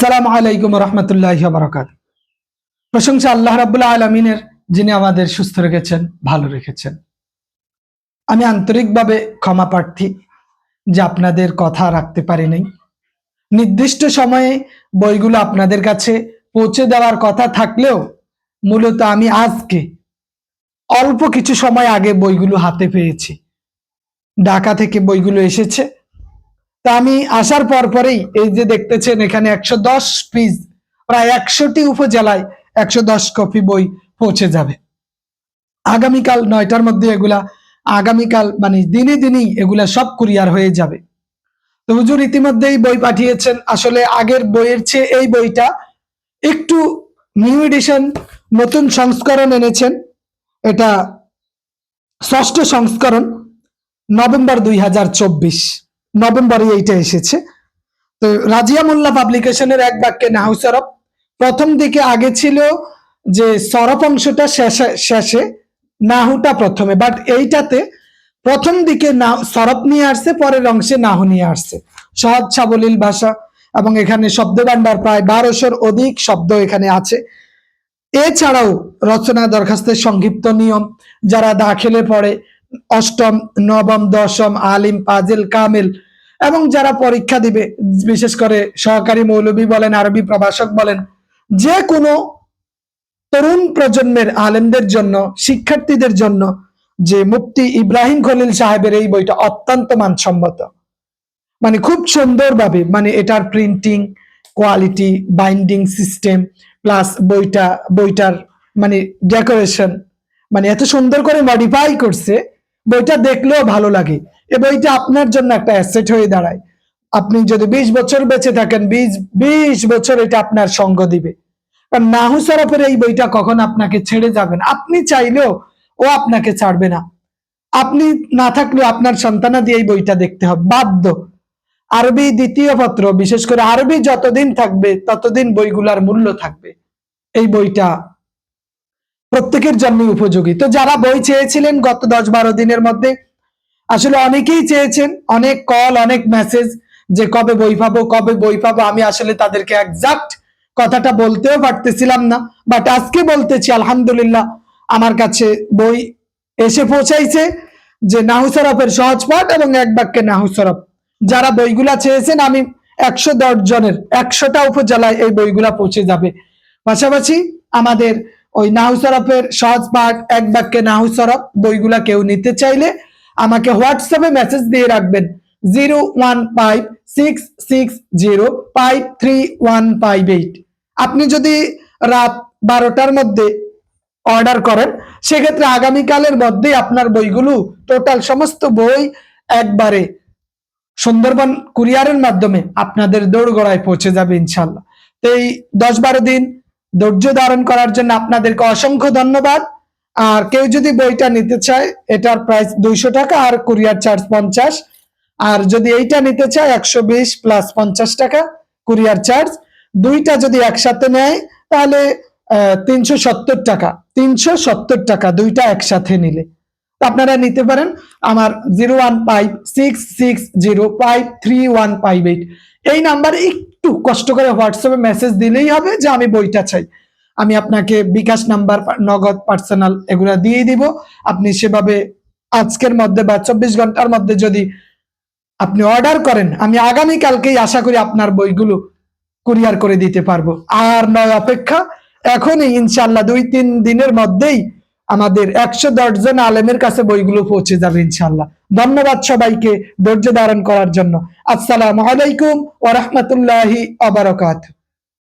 আসসালামু আলাইকুম রহমতুল্লাহ বারকাত প্রশংসা আল্লাহ রাবুল্লাহ আলমিনের, যিনি আমাদের সুস্থ রেখেছেন, ভালো রেখেছেন। আমি আন্তরিকভাবে ক্ষমা প্রার্থী যে আপনাদের কথা রাখতে পারি নাই নির্দিষ্ট সময়ে বইগুলো আপনাদের কাছে পৌঁছে দেওয়ার কথা থাকলেও মূলত আমি আজকে অল্প কিছু সময় আগে বইগুলো হাতে পেয়েছি। ঢাকা থেকে বইগুলো এসেছে। তা আমি আসার পর পরেই এই যে দেখতেছেন এখানে একশো দশ পিস প্রায় একশোটি উপজেলায় একশো দশ কপি বই পৌঁছে যাবে। আগামীকাল নয়টার মধ্যে এগুলা, আগামীকাল মানে দিনে দিনেই এগুলা সব কুরিয়ার হয়ে যাবে। তো হুজুর ইতিমধ্যেই বই পাঠিয়েছেন, আসলে আগের বইয়ের চেয়ে এই বইটা একটু নিউ এডিশন নতুন সংস্করণ এনেছেন। এটা ষষ্ঠ সংস্করণ, নভেম্বর দুই হাজার চব্বিশ। নভেম্বরে এইটা এসেছে। তো রাজিয়া মোল্লা পাবলিকেশনের এক বাক্যে, নাহু সরফ প্রথম দিকে আগে ছিল যে সরফ অংশটা শেষে শেষে, নাহুটা প্রথমে। বাট এইটাতে প্রথম দিকে না সরফ নিয়ে আসছে, পরের অংশে নাহু নিয়ে আসছে। সহজ সাবলীল ভাষা এবং এখানে শব্দ ভান্ডার প্রায় বারোশোর অধিক শব্দ এখানে আছে। এছাড়াও রচনা দরখাস্তের সংক্ষিপ্ত নিয়ম, যারা দাখিলে পড়ে অষ্টম, নবম, দশম, আলিম পাজেল কামেল এবং যারা পরীক্ষা দিবে, বিশেষ করে সহকারী মৌলবী বলেন, আরবি প্রভাষক বলেন যে কোনো তরুণ প্রজন্মের আলেমদের জন্য, শিক্ষার্থীদের জন্য যে মুফতি ইব্রাহিম খলিল সাহেবের এই বইটা অত্যন্ত মানসম্মত। মানে খুব সুন্দরভাবে মানে এটার printing quality binding system plus বইটা, বইটার মানে ডেকোরেশন মানে এত সুন্দর করে মডিফাই করছে বইটা দেখলেও ভালো লাগে। এ বইটা আপনার জন্য একটা অ্যাসেট হয়ে দাঁড়ায়। আপনি যদি বিশ বছর বেঁচে থাকেন, বিশ বিশ বছর এটা আপনার সঙ্গ দিবে। কারণ নাহু সরফের এই বইটা কখন আপনাকে ছেড়ে যাবে না। আপনি চাইলেও ও আপনাকে ছাড়বে না। আপনি না থাকলেও আপনার সন্তানা দিয়ে এই বইটা দেখতে হবে। বাধ্য। আরবি দ্বিতীয় পত্র, বিশেষ করে আরবি যতদিন থাকবে, ততদিন বইগুলার মূল্য থাকবে। এই বইটা প্রত্যেকের জন্য উপযোগী। তো যারা বই চেয়েছিলেন গত দশ বারো দিনের মধ্যে, আসলে অনেকেই চেয়েছেন, অনেক কল অনেক মেসেজ যে কবে বই পাবো, কবে বই পাবো, আমি আসলে তাদেরকে একজাক্ট কথাটা বলতেও পারতেছিলাম না। বাট আজকে বলতেছি, আলহামদুলিল্লাহ, আমার কাছে বই এসে পৌঁছাইছে যে নাহুসরফের সহজ পাঠ এবং এক বাক্যে নাহুসরফ যারা বইগুলা চেয়েছেন, আমি একশো দশ জনের, একশোটা উপজেলায় এই বইগুলা পৌঁছে যাবে। পাশাপাশি আমাদের ওই নাহুসরফের সহজ পাঠ, এক বাক্যে নাহুসরফ বইগুলা কেউ নিতে চাইলে আমাকে হোয়াটসঅ্যাপে মেসেজ দিয়ে রাখবেন। Zero one five six six zero five three one five eight. আপনি যদি রাত বারোটার মধ্যে অর্ডার করেন, সেক্ষেত্রে আগামীকালের মধ্যেই আপনার বইগুলো, টোটাল সমস্ত বই একবারে সুন্দরবন কুরিয়ারের মাধ্যমে আপনাদের দৌড়গড়ায় পৌঁছে যাবে ইনশাল্লাহ। তো এই দশ বারো দিন ধৈর্য ধারণ করার জন্য আপনাদেরকে অসংখ্য ধন্যবাদ। আর কেউ যদি বইটা নিতে চায়, এটার প্রাইস দুইশো টাকা আর কুরিয়ার চার্জ পঞ্চাশ। আর যদি এইটা নিতে চায়, একশো বিশ প্লাস পঞ্চাশ টাকা কুরিয়ার চার্জ দুইটা যদি একসাথে নেয়, তাহলে তিনশো সত্তর টাকা, তিনশো সত্তর টাকা দুইটা একসাথে নিলে। তো আপনারা নিতে পারেন আমার zero one five six six zero five three one five eight. এই নাম্বারে একটু কষ্ট করে হোয়াটসঅ্যাপে মেসেজ দিলেই হবে যে আমি বইটা চাই। আমি আপনাকে বিকাশ নাম্বার, নগদ, পার্সোনাল এগুলো দিয়ে দিব। আপনি সেভাবে আজকের মধ্যে বা চব্বিশ ঘণ্টার মধ্যে যদি আপনি অর্ডার করেন, আমি আগামী কালকেই আশা করি আপনার বইগুলো কুরিয়ার করে দিতে পারব। আর নয় অপেক্ষা, এখনই ইনশাল্লাহ দুই তিন দিনের মধ্যেই আমাদের একশো জন আলেমের কাছে বইগুলো পৌঁছে যাবে ইনশাল্লাহ ধন্যবাদ সবাইকে ধৈর্য ধারণ করার জন্য। আসসালাম আলাইকুম ওরহমতুল্লাহি আবরকাত